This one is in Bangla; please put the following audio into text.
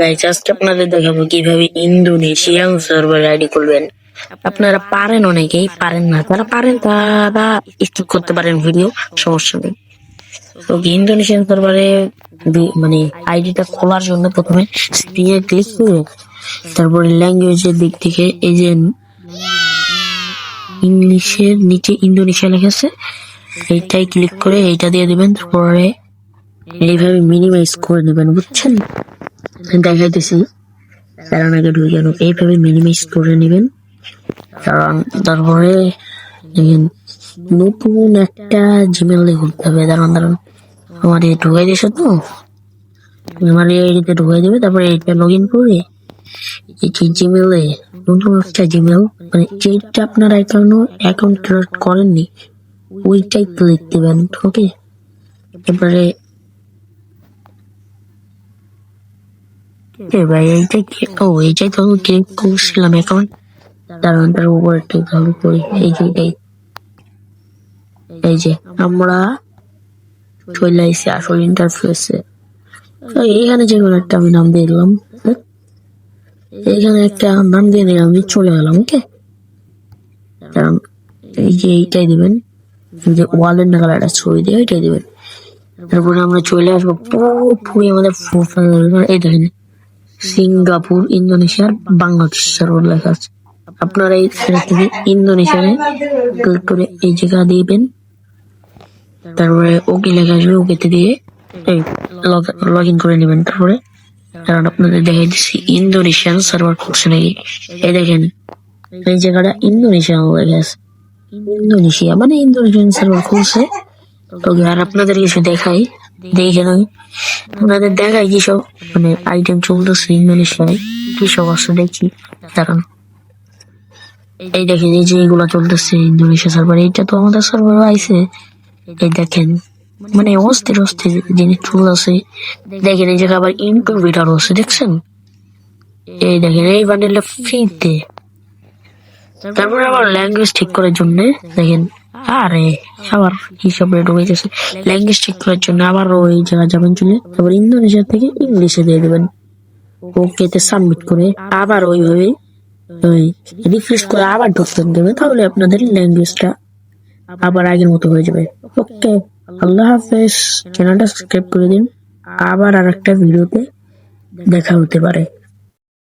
গাইস আজকে আপনাদের দেখাবো কীভাবে ইন্দোনেশিয়ান সার্ভার আইডি আপনারা পারেন অনেকেই, পারেন না। পারেন, তারা করতে পারেন ভিডিও সমস্যা নেই। তো ইন্দোনেশিয়ান সার্ভারে মানে আইডিটা খোলার জন্য প্রথমে ক্লিক তারপরে ল্যাঙ্গুয়েজের দিক থেকে এই যে ইংলিশের নিচে ইন্দোনেশিয়া লেখা আছে, এইটাই ক্লিক করে এইটা দিয়ে দিবেন। তারপরে এইভাবে মিনিমাইজ করে নেবেন বুঝছেন? দেখাইতেছি কারণ আগে ঢুকে গেল এইভাবে মিনিমাইজ করে নেবেন। কারণ তারপরে নতুন একটা জিমেল খুলতে হবে। দাঁড়ান দাঁড়ান। আমার এই ঢুকাই দিয়েছে তো। আমার এই ঢুকাই দেবে, তারপরে এইটা লগ ইন করে যে জিমেলে নতুন একটা জিমেল মানে যেটা আপনার অ্যাকাউন্ট অ্যাকাউন্ট ক্রিয়েট করেননি, ওইটাই ক্লিক দেবেন ওকে এবারে এইটা কি ও এইটাই তো আমি ক্লিক করছিলাম অ্যাকাউন্ট দাঁড়ান তার উপরে একটু করি এই যে এই যে আমরা চলে আইসি আসল ইন্টারফেসে এইখানে যে কোনো একটা আমি নাম দিয়ে দিলাম? এইখানে একটা নাম দিয়ে দিলাম আমি চলে গেলাম ওকে কারণ এই যে এইটাই দিবেন যে ওয়ালের নাগাল একটা ছবি দিয়ে এটাই দিবেন তারপরে আমরা চলে আসব পুরোপুরি আমাদের profile এই দেখেন সিঙ্গাপুর, ইন্দোনেশিয়ার বাংলাদেশ সার্ভার লেখা আছে। আপনারা এই জায়গা থেকে ইন্দোনেশিয়ায় ক্লিক করে এই জায়গা দিবেন। তারপরে ওকে লেখা আসবে ওকেতে দিয়ে এই লগ ইন করে নেবেন। তারপরে কারণ আপনাদের দেখাই দিচ্ছি ইন্দোনেশিয়ান সার্ভার খুলছে নাকি এই দেখেন, এই জায়গাটা ইন্দোনেশিয়ান লেখা আছে। ইন্দোনেশিয়া মানে ইন্দোনেশিয়ান সার্ভার খুলছে। তো আর আপনাদের কিছু দেখাই দেখে নয় আপনাদের দেখাই কি মানে আইটেম চলতেছে ইন্দোনেশিয়ায় কি আছে দেখি, দাঁড়ান। এই দেখেন, এই যে এগুলা চলতেছে ইন্দোনেশিয়া সার্ভার এইটা তো আমাদের সার্ভার এই দেখেন মানে অস্থির অস্থির জিনিস চলতেছে। দেখেন, এই জায়গায় আবার ইনকিউবেটার আছে, দেখছেন? এই দেখেন, এই বান্ডেলটা ফ্রিতে তারপরে আবার ল্যাঙ্গুয়েজ ঠিক করার জন্য, দেখেন আরে, আবার হিসাব রেট হয়ে গেছে। ল্যাঙ্গুয়েজ ঠিক করার জন্য আবার ওই জায়গা যাবেন চলে। তারপর ইন্দোনেশিয়া থেকে ইংলিশে দিয়ে দেবেন। ওকেতে সাবমিট করে আবার ওইভাবে ওই রিফ্রেশ করে আবার ঢুকতে দেবে, তাহলে আপনাদের ল্যাঙ্গুয়েজটা আবার আগের মতো হয়ে যাবে। ওকে আল্লাহ হাফেজ। চ্যানেলটা সাবস্ক্রাইব করে দিন। আবার আর একটা ভিডিওতে দেখা হতে পারে।